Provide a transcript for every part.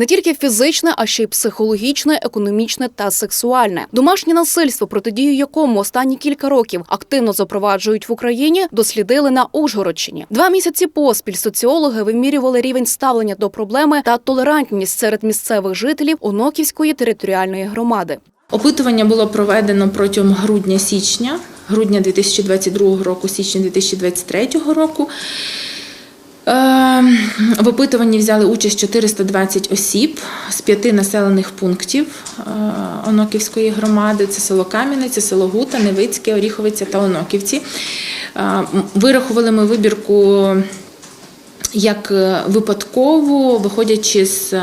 Не тільки фізичне, а ще й психологічне, економічне та сексуальне. Домашнє насильство, протидію якому останні кілька років активно запроваджують в Україні, дослідили на Ужгородщині. Два місяці поспіль соціологи вимірювали рівень ставлення до проблеми та толерантність серед місцевих жителів Оноківської територіальної громади. Опитування було проведено протягом грудня-січня, грудня 2022 року, січня 2023 року. В опитуванні взяли участь 420 осіб з п'яти населених пунктів е, Оноківської громади. Це село Кам'янець, село Гута, Невицьке, Оріховиця та Оноківці. Е, Вирахували ми вибірку як е, випадково, виходячи з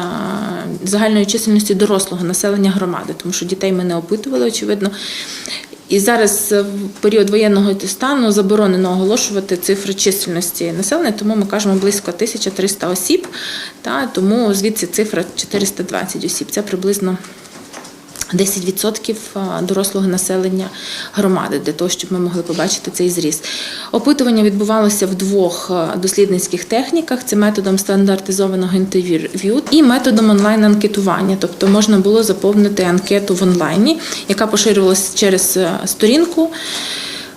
загальної чисельності дорослого населення громади, тому що дітей ми не опитували, очевидно. І зараз е, в період воєнного стану заборонено оголошувати цифри чисельності населення, тому ми кажемо близько 1300 осіб, та, тому звідси цифра 420 осіб. Це приблизно 10% дорослого населення громади для того, щоб ми могли побачити цей зріст. Опитування відбувалося в двох е, дослідницьких техніках: це методом стандартизованого інтерв'ю і методом онлайн-анкетування. Тобто можна було заповнити анкету в онлайні, яка поширювалася через е, сторінку.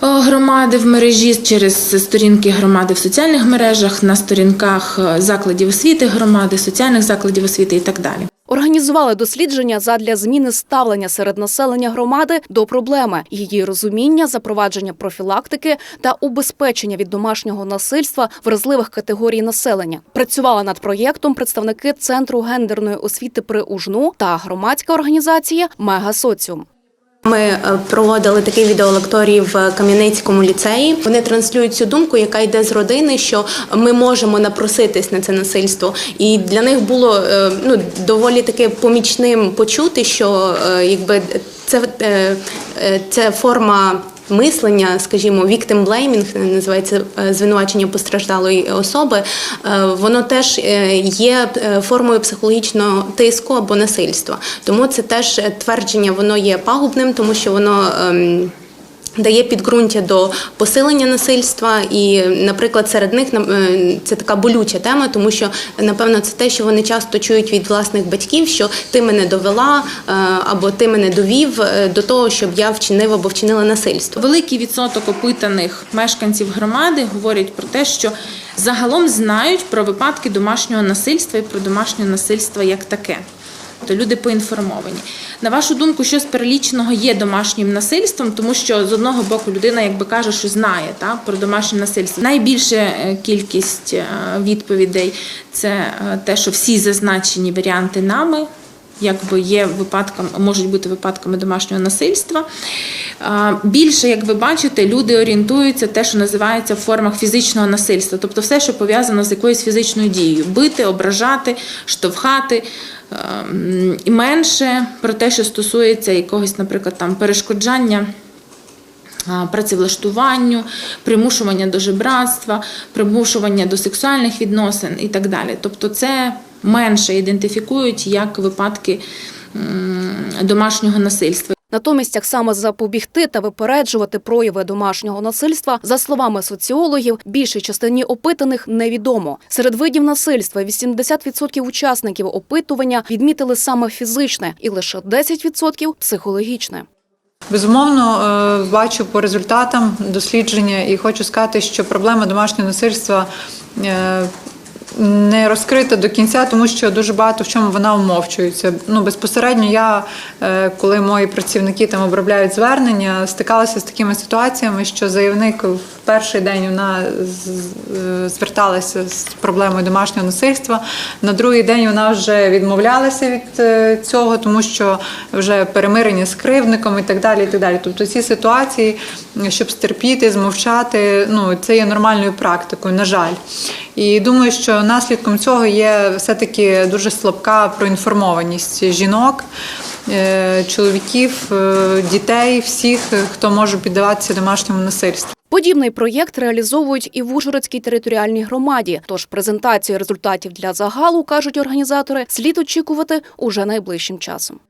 е, Громади в мережі через сторінки громади в соціальних мережах, на сторінках е, закладів освіти громади, соціальних закладів освіти і так далі. Організували дослідження задля зміни ставлення серед населення громади до проблеми, її розуміння, запровадження профілактики та убезпечення від домашнього насильства вразливих категорій населення. Працювали над проєктом представники центру гендерної освіти при УЖНУ та громадська організація Мегасоціум. Ми е, проводили такий відеолекторій в Кам'янецькому ліцеї. Вони транслюють цю думку, яка йде з родини, що ми можемо напроситись на це насильство. І для них було е, ну доволі таки помічним почути, що е, якби це, це форма. Мислення, скажімо, victim blaming, називається е, звинувачення постраждалої особи, е, воно теж е, є е, формою психологічного тиску або насильства. Тому це теж е, твердження, воно є пагубним, тому що воно. Дає підґрунтя до посилення насильства, і, наприклад, серед них е, це така болюча тема, тому що напевно це те, що вони часто чують від власних батьків, що ти мене довела е, або ти мене довів е, до того, щоб я вчинив або вчинила насильство. Великий відсоток опитаних мешканців громади говорять про те, що загалом знають про випадки домашнього насильства і про домашнє насильство як таке. То люди поінформовані. На вашу думку, що з переліченого є домашнім насильством, тому що з одного боку людина якби каже, що знає та, про домашнє насильство. Найбільша е, кількість е, відповідей це е, те, що всі зазначені варіанти нами якби є випадками, можуть бути випадками домашнього насильства. Більше, як ви бачите, люди орієнтуються те, що називається в формах фізичного насильства, тобто все, що пов'язано з якоюсь фізичною дією: бити, ображати, штовхати. Ем, І менше про те, що стосується якогось, наприклад, там перешкоджання працевлаштуванню, примушування до жебратства, примушування до сексуальних відносин і так далі. Тобто це менше ідентифікують як випадки домашнього насильства. Натомість, як саме запобігти та випереджувати прояви домашнього насильства, за словами соціологів, більшій частині опитаних невідомо. Серед видів насильства 80% учасників опитування відмітили саме фізичне і лише 10% – психологічне. Безумовно, е, бачу по результатам дослідження і хочу сказати, що проблема домашнього насильства е, не розкрита до кінця, тому що дуже багато в чому вона умовчується. Ну, безпосередньо я, е, коли мої працівники там обробляють звернення, стикалася з такими ситуаціями, що заявник перший день вона зверталася з проблемою домашнього насильства. На другий день вона вже відмовлялася від е, цього, тому що вже перемирення з кривдником і так далі. І так далі. Тобто ці ситуації, щоб стерпіти, змовчати, ну це є нормальною практикою, на жаль. І думаю, що наслідком цього є все-таки дуже слабка проінформованість жінок, е, чоловіків, е, дітей, всіх, хто може піддаватися домашньому насильству. Подібний проєкт реалізовують і в Ужгородській територіальній громаді. Тож презентацію результатів для загалу, кажуть організатори, слід очікувати уже найближчим часом.